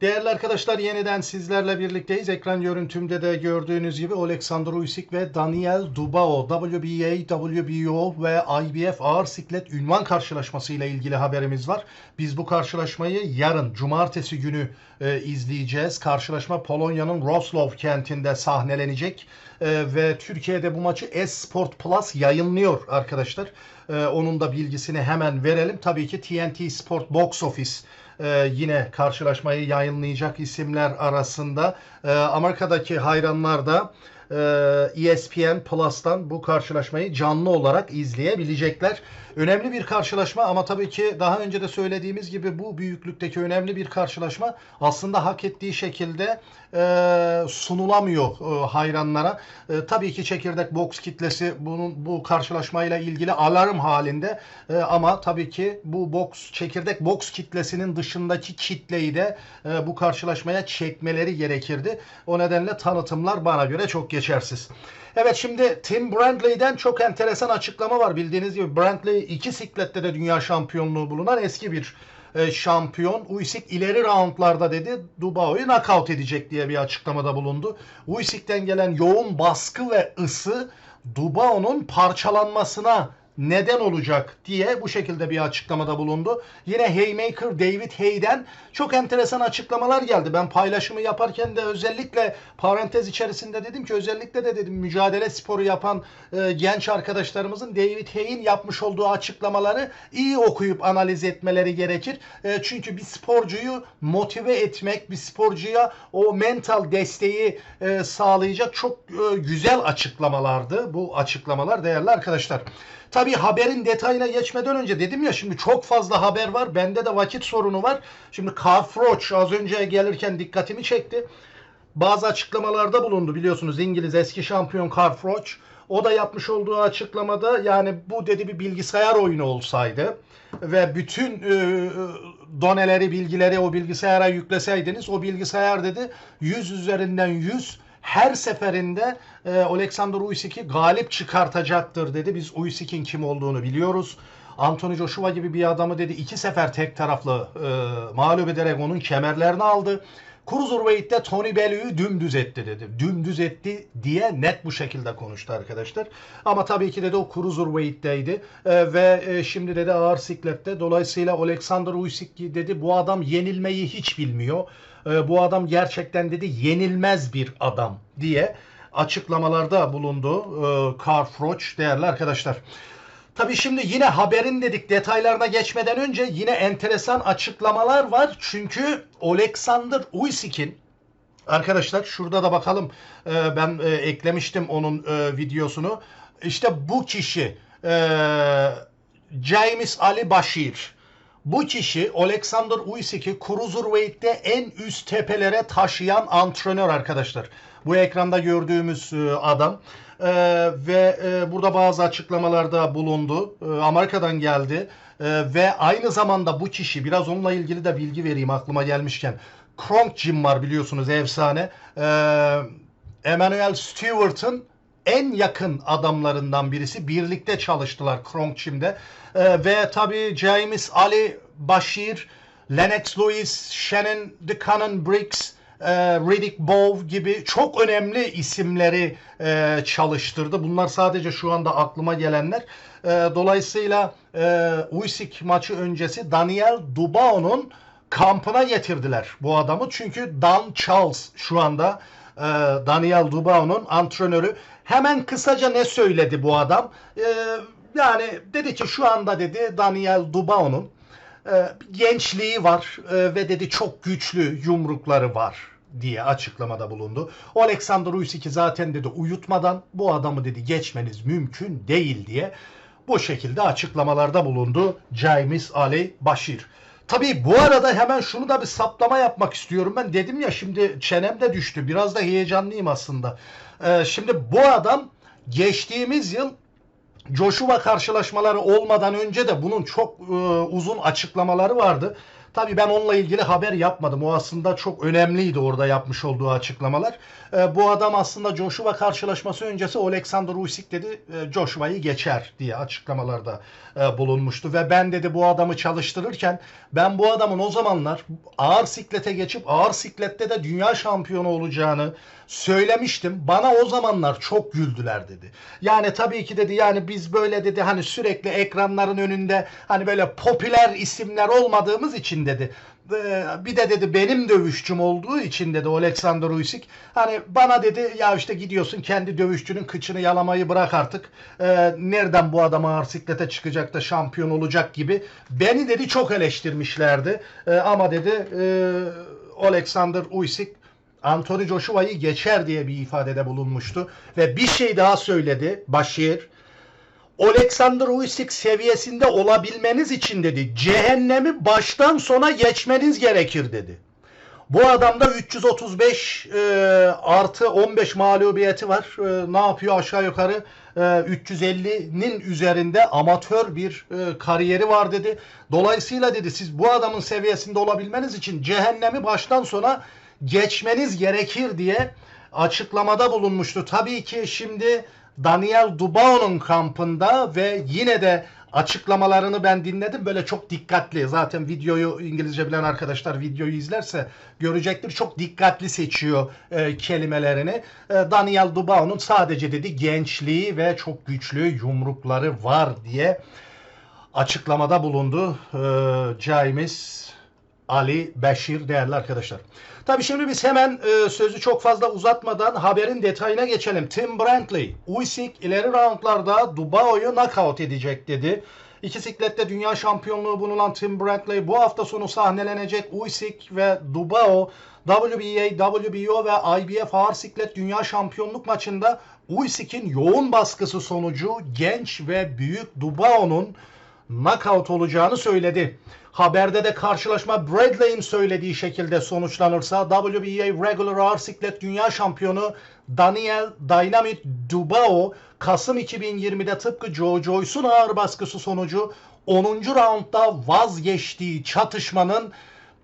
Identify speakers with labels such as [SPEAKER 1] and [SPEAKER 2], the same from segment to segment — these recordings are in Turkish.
[SPEAKER 1] Değerli arkadaşlar yeniden sizlerle birlikteyiz. Ekran görüntümde de gördüğünüz gibi Alexander Usyk ve Daniel Dubao WBA, WBO ve IBF ağır siklet ünvan karşılaşması ile ilgili haberimiz var. Biz bu karşılaşmayı yarın cumartesi günü e, izleyeceğiz. Karşılaşma Polonya'nın Wrocław kentinde sahnelenecek E, ve Türkiye'de bu maçı Esport Plus yayınlıyor arkadaşlar. E, onun da bilgisini hemen verelim. Tabii ki TNT Sport Box Office ee, yine karşılaşmayı yayınlayacak isimler arasında. Ee, Amerika'daki hayranlar da e, ESPN Plus'tan bu karşılaşmayı canlı olarak izleyebilecekler. Önemli bir karşılaşma ama tabii ki daha önce de söylediğimiz gibi bu büyüklükteki önemli bir karşılaşma aslında hak ettiği şekilde e, sunulamıyor e, hayranlara. E, tabii ki çekirdek boks kitlesi bunun bu karşılaşmayla ilgili alarm halinde E, ama tabii ki bu boks çekirdek boks kitlesinin dışındaki kitleyi de e, bu karşılaşmaya çekmeleri gerekirdi. O nedenle tanıtımlar bana göre çok geçersiz. Evet şimdi Tim Brandley'den çok enteresan açıklama var. Bildiğiniz gibi Brandley iki siklette de dünya şampiyonluğu bulunan eski bir e, şampiyon. Usyk ileri roundlarda dedi Dubao'yu knockout edecek diye bir açıklamada bulundu. Usyk'ten gelen yoğun baskı ve ısı Dubao'nun parçalanmasına neden olacak diye bu şekilde bir açıklamada bulundu. Yine Haymaker David Hay'den çok enteresan açıklamalar geldi. Ben paylaşımı yaparken de özellikle parantez içerisinde dedim ki özellikle de dedim mücadele sporu yapan e, genç arkadaşlarımızın David Hay'in yapmış olduğu açıklamaları iyi okuyup analiz etmeleri gerekir. E, çünkü bir sporcuyu motive etmek, bir sporcuya o mental desteği e, sağlayacak çok e, güzel açıklamalardı bu açıklamalar değerli arkadaşlar. Tabii haberin detayına geçmeden önce dedim ya şimdi çok fazla haber var. Bende de vakit sorunu var. Şimdi Froch az önce gelirken dikkatimi çekti. Bazı açıklamalarda bulundu biliyorsunuz İngiliz eski şampiyon Froch. O da yapmış olduğu açıklamada yani bu dedi bir bilgisayar oyunu olsaydı ve bütün e, doneleri, bilgileri o bilgisayara yükleseydiniz o bilgisayar dedi 100 üzerinden 100 her seferinde e, Alexander Usyk'i galip çıkartacaktır dedi. Biz Usyk'in kim olduğunu biliyoruz. Anthony Joshua gibi bir adamı dedi iki sefer tek taraflı e, mağlup ederek onun kemerlerini aldı. Cruiserweight'te Tony Bellew'ü dümdüz etti dedi. Dümdüz etti diye net bu şekilde konuştu arkadaşlar. Ama tabii ki dedi o Cruiserweight'teydi. E, ve e, şimdi dedi ağır siklette. Dolayısıyla Alexander Usyk dedi bu adam yenilmeyi hiç bilmiyor. E, bu adam gerçekten dedi yenilmez bir adam diye açıklamalarda bulundu e, Carl Froch değerli arkadaşlar. Tabii şimdi yine haberin dedik detaylarına geçmeden önce yine enteresan açıklamalar var. Çünkü Alexander Usyk'in arkadaşlar şurada da bakalım e, ben e, eklemiştim onun e, videosunu. İşte bu kişi James Ali Bashir. Bu kişi Alexander Usyk'i Cruiserweight'te en üst tepelere taşıyan antrenör arkadaşlar. Bu ekranda gördüğümüz adam. E, ve e, burada bazı açıklamalarda bulundu. E, Amerika'dan geldi. E, ve aynı zamanda bu kişi biraz onunla ilgili de bilgi vereyim aklıma gelmişken. Kronk Jim var biliyorsunuz efsane. E, Emmanuel Stewart'ın en yakın adamlarından birisi. Birlikte çalıştılar Kronk Jim'de. E, ve tabii James Ali Bashir, Lennox Lewis, Shannon DeCannon Briggs, e, Riddick Bowe gibi çok önemli isimleri e, çalıştırdı. Bunlar sadece şu anda aklıma gelenler. E, dolayısıyla e, Usyk maçı öncesi Daniel Dubao'nun kampına getirdiler bu adamı. Çünkü Dan Charles şu anda e, Daniel Dubao'nun antrenörü. Hemen kısaca ne söyledi bu adam? E, yani dedi ki şu anda dedi Daniel Dubao'nun gençliği var e, ve dedi çok güçlü yumrukları var diye açıklamada bulundu. Alexander Usyk'i zaten dedi uyutmadan bu adamı dedi geçmeniz mümkün değil diye bu şekilde açıklamalarda bulundu James Ali Bashir. Tabii bu arada hemen şunu da bir saplama yapmak istiyorum. Ben dedim ya şimdi çenem de düştü. Biraz da heyecanlıyım aslında. Ee, şimdi bu adam geçtiğimiz yıl Joshua karşılaşmaları olmadan önce de bunun çok e, uzun açıklamaları vardı. Tabii ben onunla ilgili haber yapmadım. O aslında çok önemliydi orada yapmış olduğu açıklamalar. E, bu adam aslında Joshua karşılaşması öncesi Alexander Usyk dedi e, Joshua'yı geçer diye açıklamalarda e, bulunmuştu. Ve ben dedi bu adamı çalıştırırken ben bu adamın o zamanlar ağır siklete geçip ağır siklette de dünya şampiyonu olacağını söylemiştim. Bana o zamanlar çok güldüler dedi. Yani tabii ki dedi yani biz böyle dedi hani sürekli ekranların önünde hani böyle popüler isimler olmadığımız için dedi. Ee, Bir de dedi benim dövüşçüm olduğu için dedi Alexander Usyk. Hani bana dedi ya işte gidiyorsun kendi dövüşçünün kıçını yalamayı bırak artık. Ee, nereden bu adam ağır siklete çıkacak da şampiyon olacak gibi. Beni dedi çok eleştirmişlerdi. Ee, ama dedi e, Alexander Usyk Anthony Joshua'yı geçer diye bir ifadede bulunmuştu. Ve bir şey daha söyledi Başir. Alexander Usyk seviyesinde olabilmeniz için dedi cehennemi baştan sona geçmeniz gerekir dedi. Bu adamda 335 e, artı 15 mağlubiyeti var. E, ne yapıyor aşağı yukarı e, 350'nin üzerinde amatör bir e, kariyeri var dedi. Dolayısıyla dedi siz bu adamın seviyesinde olabilmeniz için cehennemi baştan sona geçmeniz gerekir diye açıklamada bulunmuştu. Tabii ki şimdi Daniel Dubao'nun kampında ve yine de açıklamalarını ben dinledim. Böyle çok dikkatli. Zaten videoyu İngilizce bilen arkadaşlar videoyu izlerse görecektir. Çok dikkatli seçiyor e, kelimelerini. E, Daniel Dubao'nun sadece dedi gençliği ve çok güçlü yumrukları var diye açıklamada bulundu. E, James Ali Beşir değerli arkadaşlar. Tabii şimdi biz hemen e, sözü çok fazla uzatmadan haberin detayına geçelim. Tim Brantley, Usyk ileri roundlarda Dubao'yu knockout edecek dedi. İki siklette dünya şampiyonluğu bulunan Tim Brantley bu hafta sonu sahnelenecek Usyk ve Dubao WBA, WBO ve IBF ağır siklet dünya şampiyonluk maçında Usyk'in yoğun baskısı sonucu genç ve büyük Dubao'nun knockout olacağını söyledi. Haberde de karşılaşma Bradley'in söylediği şekilde sonuçlanırsa WBA Regular Ağır Siklet Dünya Şampiyonu Daniel Dynamite Dubao Kasım 2020'de tıpkı Joe Joyce'un ağır baskısı sonucu 10. roundda vazgeçtiği çatışmanın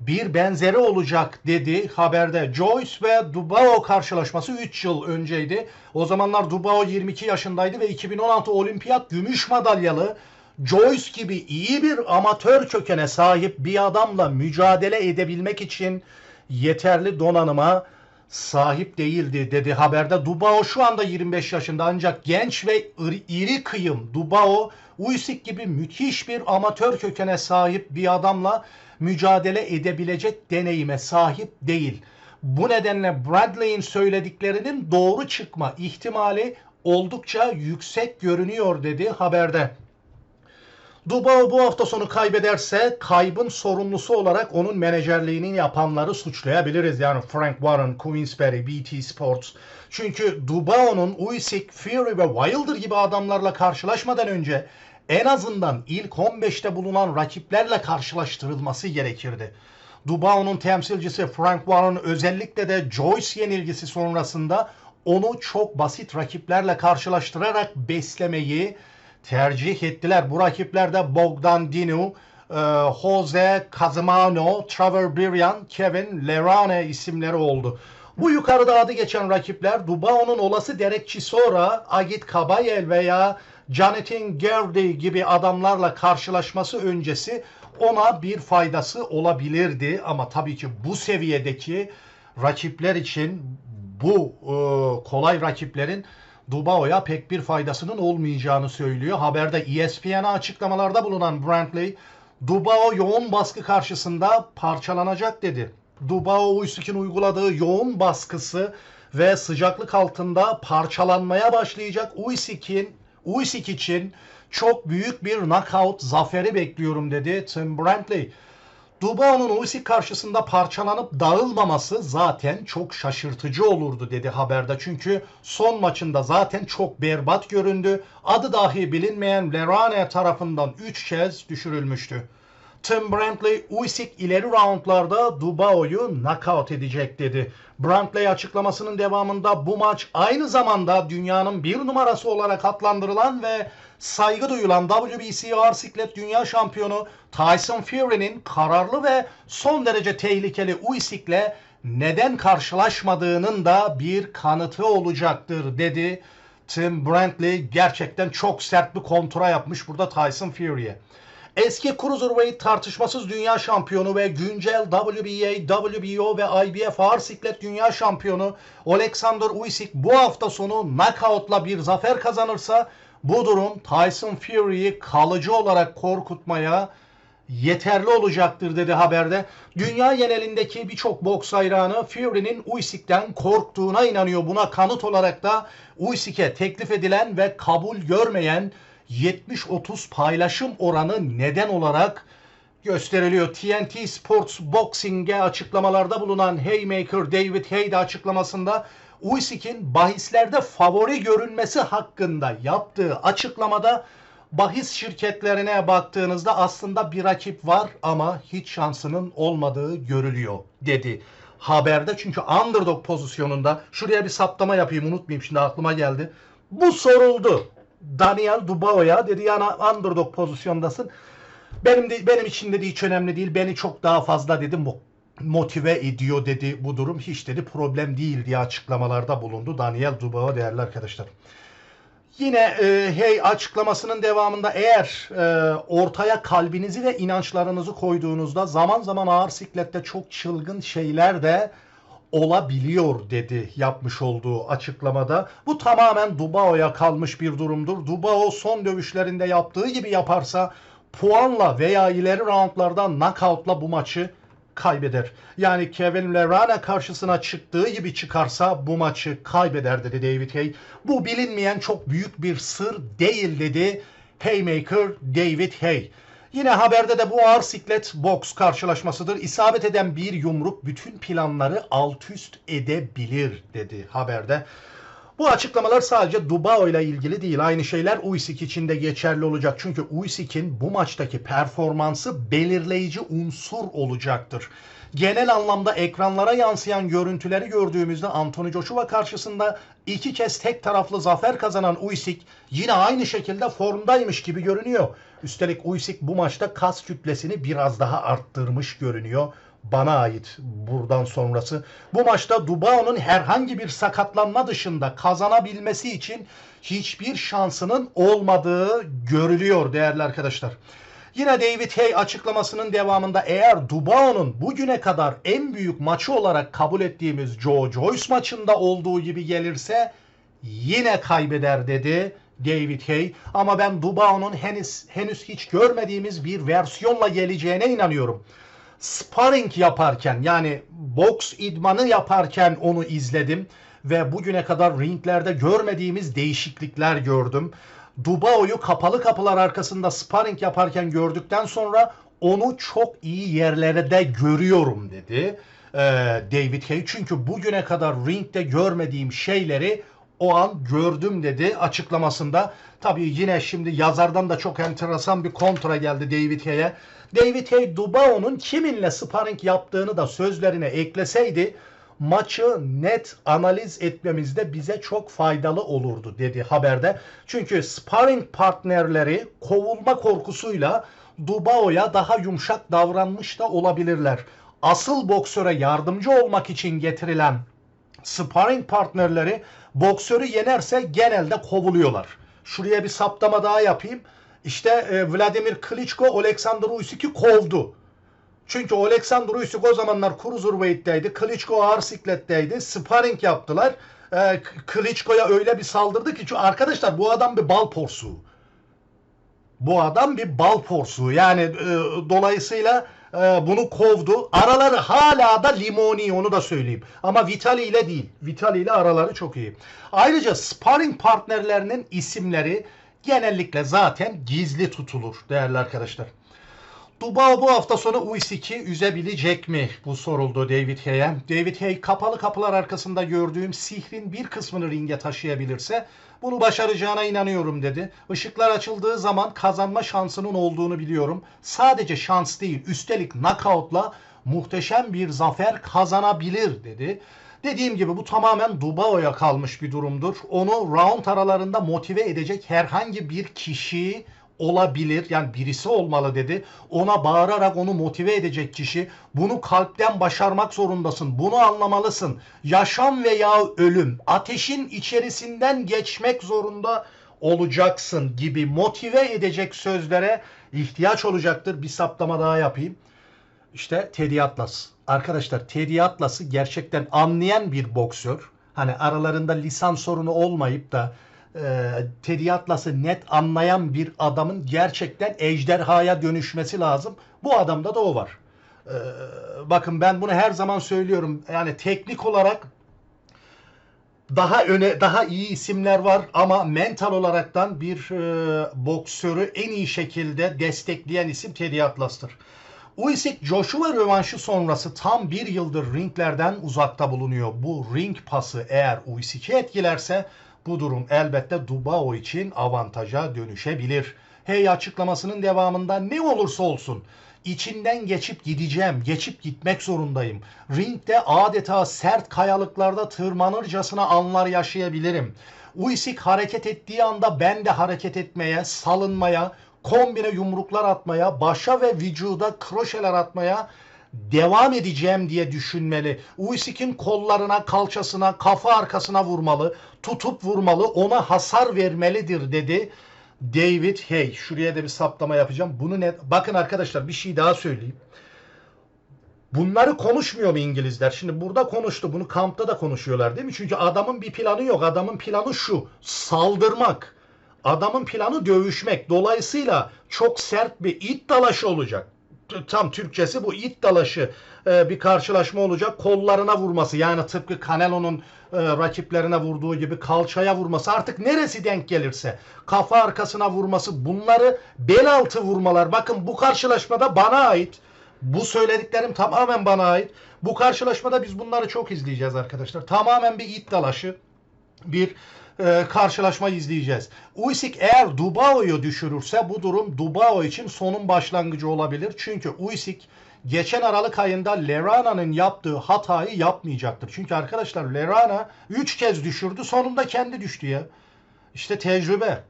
[SPEAKER 1] bir benzeri olacak dedi haberde. Joyce ve Dubao karşılaşması 3 yıl önceydi. O zamanlar Dubao 22 yaşındaydı ve 2016 olimpiyat gümüş madalyalı Joyce gibi iyi bir amatör kökene sahip bir adamla mücadele edebilmek için yeterli donanıma sahip değildi dedi haberde. Dubao şu anda 25 yaşında ancak genç ve iri, kıyım Dubao Usyk gibi müthiş bir amatör kökene sahip bir adamla mücadele edebilecek deneyime sahip değil. Bu nedenle Bradley'in söylediklerinin doğru çıkma ihtimali oldukça yüksek görünüyor dedi haberde. Dubao bu hafta sonu kaybederse kaybın sorumlusu olarak onun menajerliğini yapanları suçlayabiliriz. Yani Frank Warren, Queensberry, BT Sports. Çünkü Dubao'nun Usyk, Fury ve Wilder gibi adamlarla karşılaşmadan önce en azından ilk 15'te bulunan rakiplerle karşılaştırılması gerekirdi. Dubao'nun temsilcisi Frank Warren özellikle de Joyce yenilgisi sonrasında onu çok basit rakiplerle karşılaştırarak beslemeyi tercih ettiler. Bu rakiplerde Bogdan Dinu, e, Jose Kazimano, Trevor Biryan, Kevin Lerane isimleri oldu. Bu yukarıda adı geçen rakipler Dubao'nun olası Derek Chisora, Agit Kabayel veya Jonathan Gerdy gibi adamlarla karşılaşması öncesi ona bir faydası olabilirdi. Ama tabii ki bu seviyedeki rakipler için bu e, kolay rakiplerin Dubao'ya pek bir faydasının olmayacağını söylüyor. Haberde ESPN'e açıklamalarda bulunan Brantley, Dubao yoğun baskı karşısında parçalanacak dedi. Dubao Usyk'in uyguladığı yoğun baskısı ve sıcaklık altında parçalanmaya başlayacak Usyk'in Usyk için çok büyük bir knockout zaferi bekliyorum dedi Tim Brantley. Dubao'nun Usyk karşısında parçalanıp dağılmaması zaten çok şaşırtıcı olurdu dedi haberde. Çünkü son maçında zaten çok berbat göründü. Adı dahi bilinmeyen Lerane tarafından 3 kez düşürülmüştü. Tim Brantley, Usyk ileri roundlarda Dubao'yu knockout edecek dedi. Brantley açıklamasının devamında bu maç aynı zamanda dünyanın bir numarası olarak adlandırılan ve saygı duyulan WBC ağır siklet dünya şampiyonu Tyson Fury'nin kararlı ve son derece tehlikeli Usyk'le neden karşılaşmadığının da bir kanıtı olacaktır dedi. Tim Brantley gerçekten çok sert bir kontra yapmış burada Tyson Fury'e. Eski Cruiserweight tartışmasız dünya şampiyonu ve güncel WBA, WBO ve IBF ağır siklet dünya şampiyonu Alexander Usyk bu hafta sonu knockoutla bir zafer kazanırsa bu durum Tyson Fury'yi kalıcı olarak korkutmaya yeterli olacaktır dedi haberde. Dünya genelindeki birçok boks hayranı Fury'nin Usyk'ten korktuğuna inanıyor. Buna kanıt olarak da Usyk'e teklif edilen ve kabul görmeyen 70-30 paylaşım oranı neden olarak gösteriliyor. TNT Sports Boxing'e açıklamalarda bulunan Haymaker David Hay de açıklamasında Usyk'in bahislerde favori görünmesi hakkında yaptığı açıklamada bahis şirketlerine baktığınızda aslında bir rakip var ama hiç şansının olmadığı görülüyor dedi. Haberde çünkü underdog pozisyonunda şuraya bir saptama yapayım unutmayayım şimdi aklıma geldi. Bu soruldu. Daniel Dubao'ya dedi yani underdog pozisyondasın. Benim de, benim için dedi hiç önemli değil. Beni çok daha fazla dedi mo- motive ediyor dedi bu durum. Hiç dedi problem değil diye açıklamalarda bulundu Daniel Dubao değerli arkadaşlar. Yine e, hey açıklamasının devamında eğer e, ortaya kalbinizi ve inançlarınızı koyduğunuzda zaman zaman ağır siklette çok çılgın şeyler de olabiliyor dedi yapmış olduğu açıklamada. Bu tamamen Dubao'ya kalmış bir durumdur. Dubao son dövüşlerinde yaptığı gibi yaparsa puanla veya ileri roundlarda knockoutla bu maçı kaybeder. Yani Kevin Lerana karşısına çıktığı gibi çıkarsa bu maçı kaybeder dedi David Hay. Bu bilinmeyen çok büyük bir sır değil dedi Haymaker David Hay. Yine haberde de bu ağır siklet boks karşılaşmasıdır. İsabet eden bir yumruk bütün planları alt üst edebilir dedi haberde. Bu açıklamalar sadece Dubao ile ilgili değil. Aynı şeyler Usyk için de geçerli olacak. Çünkü Usyk'in bu maçtaki performansı belirleyici unsur olacaktır. Genel anlamda ekranlara yansıyan görüntüleri gördüğümüzde Anthony Joshua karşısında iki kez tek taraflı zafer kazanan Usyk yine aynı şekilde formdaymış gibi görünüyor. Üstelik Usyk bu maçta kas kütlesini biraz daha arttırmış görünüyor bana ait buradan sonrası. Bu maçta Dubao'nun herhangi bir sakatlanma dışında kazanabilmesi için hiçbir şansının olmadığı görülüyor değerli arkadaşlar. Yine David Hay açıklamasının devamında eğer Dubao'nun bugüne kadar en büyük maçı olarak kabul ettiğimiz Joe Joyce maçında olduğu gibi gelirse yine kaybeder dedi David Hay. Ama ben Dubao'nun henüz, henüz hiç görmediğimiz bir versiyonla geleceğine inanıyorum sparring yaparken yani boks idmanı yaparken onu izledim ve bugüne kadar ringlerde görmediğimiz değişiklikler gördüm. Dubao'yu kapalı kapılar arkasında sparring yaparken gördükten sonra onu çok iyi yerlerde görüyorum dedi David Hay. Çünkü bugüne kadar ringde görmediğim şeyleri o an gördüm dedi açıklamasında. Tabii yine şimdi yazardan da çok enteresan bir kontra geldi David Hay'e. David Hay Dubao'nun kiminle sparring yaptığını da sözlerine ekleseydi maçı net analiz etmemizde bize çok faydalı olurdu dedi haberde. Çünkü sparring partnerleri kovulma korkusuyla Dubao'ya daha yumuşak davranmış da olabilirler. Asıl boksöre yardımcı olmak için getirilen sparring partnerleri boksörü yenerse genelde kovuluyorlar. Şuraya bir saptama daha yapayım. İşte e, Vladimir Klitschko Alexander Usyk'i kovdu. Çünkü Alexander Usyk o zamanlar Cruiserweight'teydi. Klitschko ağır sikletteydi. Sparring yaptılar. E, Klitschko'ya öyle bir saldırdı ki çünkü arkadaşlar bu adam bir bal porsuğu. Bu adam bir bal porsuğu. Yani e, dolayısıyla e, bunu kovdu. Araları hala da limoni onu da söyleyeyim. Ama Vitali ile değil. Vitali ile araları çok iyi. Ayrıca sparring partnerlerinin isimleri genellikle zaten gizli tutulur değerli arkadaşlar. Dubao bu hafta sonu Usyk üzebilecek mi? Bu soruldu David Hay'e. David Hay kapalı kapılar arkasında gördüğüm sihrin bir kısmını ringe taşıyabilirse bunu başaracağına inanıyorum dedi. Işıklar açıldığı zaman kazanma şansının olduğunu biliyorum. Sadece şans değil üstelik knockoutla muhteşem bir zafer kazanabilir dedi. Dediğim gibi bu tamamen Dubao'ya kalmış bir durumdur. Onu round aralarında motive edecek herhangi bir kişi olabilir. Yani birisi olmalı dedi. Ona bağırarak onu motive edecek kişi. Bunu kalpten başarmak zorundasın. Bunu anlamalısın. Yaşam veya ölüm. Ateşin içerisinden geçmek zorunda olacaksın gibi motive edecek sözlere ihtiyaç olacaktır. Bir saptama daha yapayım. İşte Teddy Atlas. Arkadaşlar Teddy Atlas'ı gerçekten anlayan bir boksör. Hani aralarında lisan sorunu olmayıp da e, Teddy net anlayan bir adamın gerçekten ejderhaya dönüşmesi lazım. Bu adamda da o var. E, bakın ben bunu her zaman söylüyorum. Yani teknik olarak daha öne daha iyi isimler var ama mental olaraktan bir e, boksörü en iyi şekilde destekleyen isim Teddy Atlas'tır. Usyk Joshua rövanşı sonrası tam bir yıldır ringlerden uzakta bulunuyor. Bu ring pası eğer Usyk'i etkilerse bu durum elbette Dubao için avantaja dönüşebilir. Hey açıklamasının devamında ne olursa olsun içinden geçip gideceğim, geçip gitmek zorundayım. Ringde adeta sert kayalıklarda tırmanırcasına anlar yaşayabilirim. Usyk hareket ettiği anda ben de hareket etmeye, salınmaya, kombine yumruklar atmaya, başa ve vücuda kroşeler atmaya devam edeceğim diye düşünmeli. Usyk'in kollarına, kalçasına, kafa arkasına vurmalı, tutup vurmalı, ona hasar vermelidir dedi. David Hay. Şuraya da bir saptama yapacağım. Bunu ne? Bakın arkadaşlar bir şey daha söyleyeyim. Bunları konuşmuyor mu İngilizler? Şimdi burada konuştu. Bunu kampta da konuşuyorlar değil mi? Çünkü adamın bir planı yok. Adamın planı şu. Saldırmak. Adamın planı dövüşmek. Dolayısıyla çok sert bir it dalaşı olacak. Tam Türkçesi bu it dalaşı e, bir karşılaşma olacak. Kollarına vurması yani tıpkı Canelo'nun e, rakiplerine vurduğu gibi kalçaya vurması artık neresi denk gelirse kafa arkasına vurması bunları bel altı vurmalar. Bakın bu karşılaşmada bana ait. Bu söylediklerim tamamen bana ait. Bu karşılaşmada biz bunları çok izleyeceğiz arkadaşlar. Tamamen bir it dalaşı bir e, karşılaşma izleyeceğiz. Usyk eğer Dubao'yu düşürürse bu durum Dubao için sonun başlangıcı olabilir. Çünkü Usyk geçen Aralık ayında Lerana'nın yaptığı hatayı yapmayacaktır. Çünkü arkadaşlar Lerana 3 kez düşürdü sonunda kendi düştü ya. İşte tecrübe.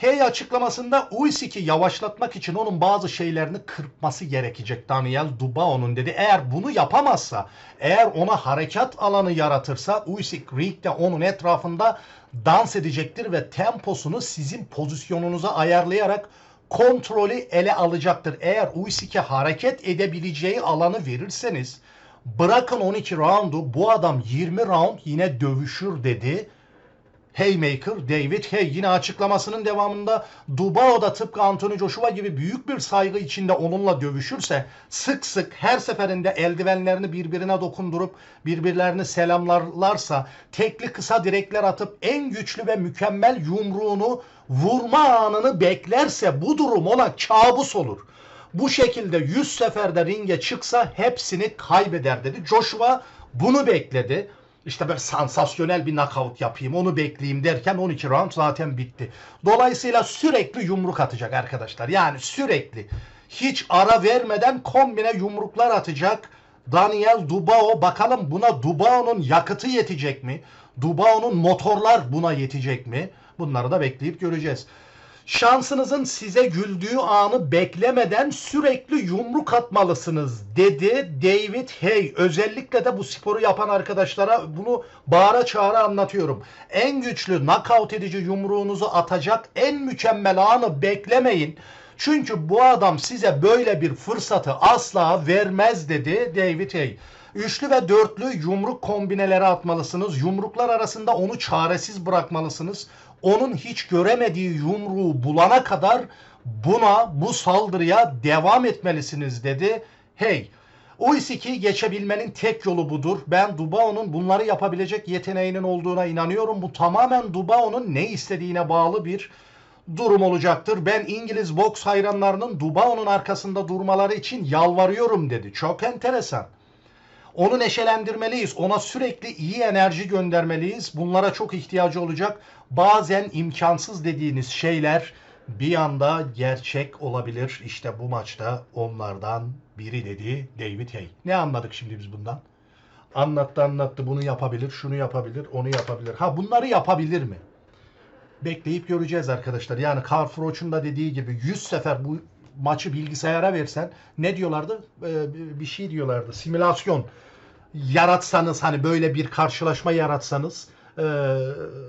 [SPEAKER 1] Hey açıklamasında Usyk'i yavaşlatmak için onun bazı şeylerini kırpması gerekecek Daniel Dubao'nun dedi. Eğer bunu yapamazsa, eğer ona harekat alanı yaratırsa Usyk ringde onun etrafında dans edecektir ve temposunu sizin pozisyonunuza ayarlayarak kontrolü ele alacaktır. Eğer Usyk'e hareket edebileceği alanı verirseniz bırakın 12 roundu bu adam 20 round yine dövüşür dedi. Haymaker David Hay yine açıklamasının devamında Dubao'da tıpkı Anthony Joshua gibi büyük bir saygı içinde onunla dövüşürse sık sık her seferinde eldivenlerini birbirine dokundurup birbirlerini selamlarlarsa tekli kısa direkler atıp en güçlü ve mükemmel yumruğunu vurma anını beklerse bu durum ona kabus olur. Bu şekilde 100 seferde ringe çıksa hepsini kaybeder dedi. Joshua bunu bekledi işte böyle sansasyonel bir knockout yapayım onu bekleyeyim derken 12 round zaten bitti. Dolayısıyla sürekli yumruk atacak arkadaşlar. Yani sürekli hiç ara vermeden kombine yumruklar atacak. Daniel Dubao bakalım buna Dubao'nun yakıtı yetecek mi? Dubao'nun motorlar buna yetecek mi? Bunları da bekleyip göreceğiz. Şansınızın size güldüğü anı beklemeden sürekli yumruk atmalısınız dedi David Hay. Özellikle de bu sporu yapan arkadaşlara bunu bağıra çağıra anlatıyorum. En güçlü knockout edici yumruğunuzu atacak en mükemmel anı beklemeyin. Çünkü bu adam size böyle bir fırsatı asla vermez dedi David Hay. Üçlü ve dörtlü yumruk kombineleri atmalısınız. Yumruklar arasında onu çaresiz bırakmalısınız onun hiç göremediği yumruğu bulana kadar buna bu saldırıya devam etmelisiniz dedi. Hey o Usysk'i geçebilmenin tek yolu budur. Ben Dubao'nun bunları yapabilecek yeteneğinin olduğuna inanıyorum. Bu tamamen Dubao'nun ne istediğine bağlı bir durum olacaktır. Ben İngiliz boks hayranlarının Dubao'nun arkasında durmaları için yalvarıyorum dedi. Çok enteresan. Onu neşelendirmeliyiz. Ona sürekli iyi enerji göndermeliyiz. Bunlara çok ihtiyacı olacak. Bazen imkansız dediğiniz şeyler bir anda gerçek olabilir. İşte bu maçta onlardan biri dedi David Hay. Ne anladık şimdi biz bundan? Anlattı anlattı bunu yapabilir, şunu yapabilir, onu yapabilir. Ha bunları yapabilir mi? Bekleyip göreceğiz arkadaşlar. Yani Carl Froch'un da dediği gibi 100 sefer bu maçı bilgisayara versen ne diyorlardı? Ee, bir şey diyorlardı. Simülasyon yaratsanız hani böyle bir karşılaşma yaratsanız e,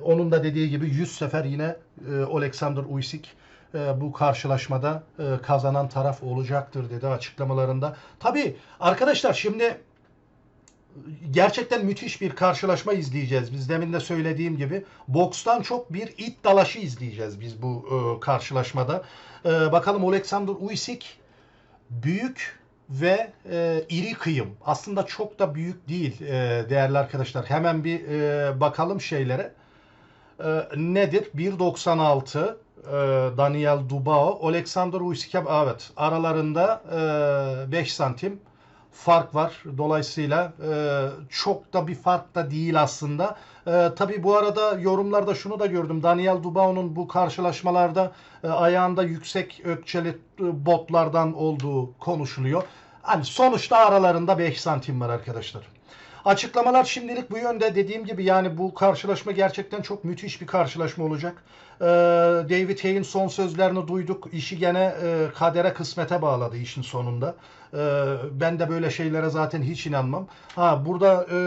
[SPEAKER 1] onun da dediği gibi 100 sefer yine e, Alexander Usyk e, bu karşılaşmada e, kazanan taraf olacaktır dedi açıklamalarında. Tabii arkadaşlar şimdi gerçekten müthiş bir karşılaşma izleyeceğiz. Biz demin de söylediğim gibi bokstan çok bir it dalaşı izleyeceğiz biz bu e, karşılaşmada. E, bakalım Alexander Usyk büyük ve e, iri kıyım. Aslında çok da büyük değil e, değerli arkadaşlar. Hemen bir e, bakalım şeylere. E, nedir? 1.96 e, Daniel Dubao. Alexander Usyk evet aralarında e, 5 santim fark var. Dolayısıyla e, çok da bir fark da değil aslında. E, tabii bu arada yorumlarda şunu da gördüm. Daniel Dubao'nun bu karşılaşmalarda e, ayağında yüksek ökçeli e, botlardan olduğu konuşuluyor. Hani sonuçta aralarında 5 santim var arkadaşlar. Açıklamalar şimdilik bu yönde. Dediğim gibi yani bu karşılaşma gerçekten çok müthiş bir karşılaşma olacak. Ee, David Hay'in son sözlerini duyduk. İşi gene e, kadere kısmete bağladı işin sonunda. Ee, ben de böyle şeylere zaten hiç inanmam. Ha burada e,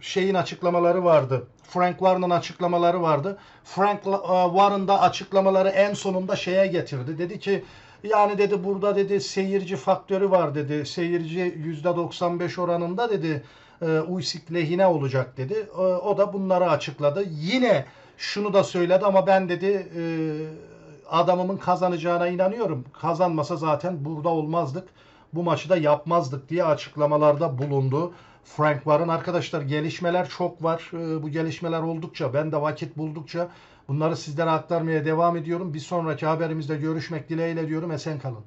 [SPEAKER 1] şeyin açıklamaları vardı. Frank Warren'ın açıklamaları vardı. Frank e, Warren da açıklamaları en sonunda şeye getirdi. Dedi ki yani dedi burada dedi seyirci faktörü var dedi. Seyirci %95 oranında dedi e, Uysik lehine olacak dedi. E, o da bunları açıkladı. Yine şunu da söyledi ama ben dedi e, adamımın kazanacağına inanıyorum. Kazanmasa zaten burada olmazdık. Bu maçı da yapmazdık diye açıklamalarda bulundu. Frank Warren arkadaşlar gelişmeler çok var. E, bu gelişmeler oldukça ben de vakit buldukça bunları sizlere aktarmaya devam ediyorum. Bir sonraki haberimizde görüşmek dileğiyle diyorum. Esen kalın.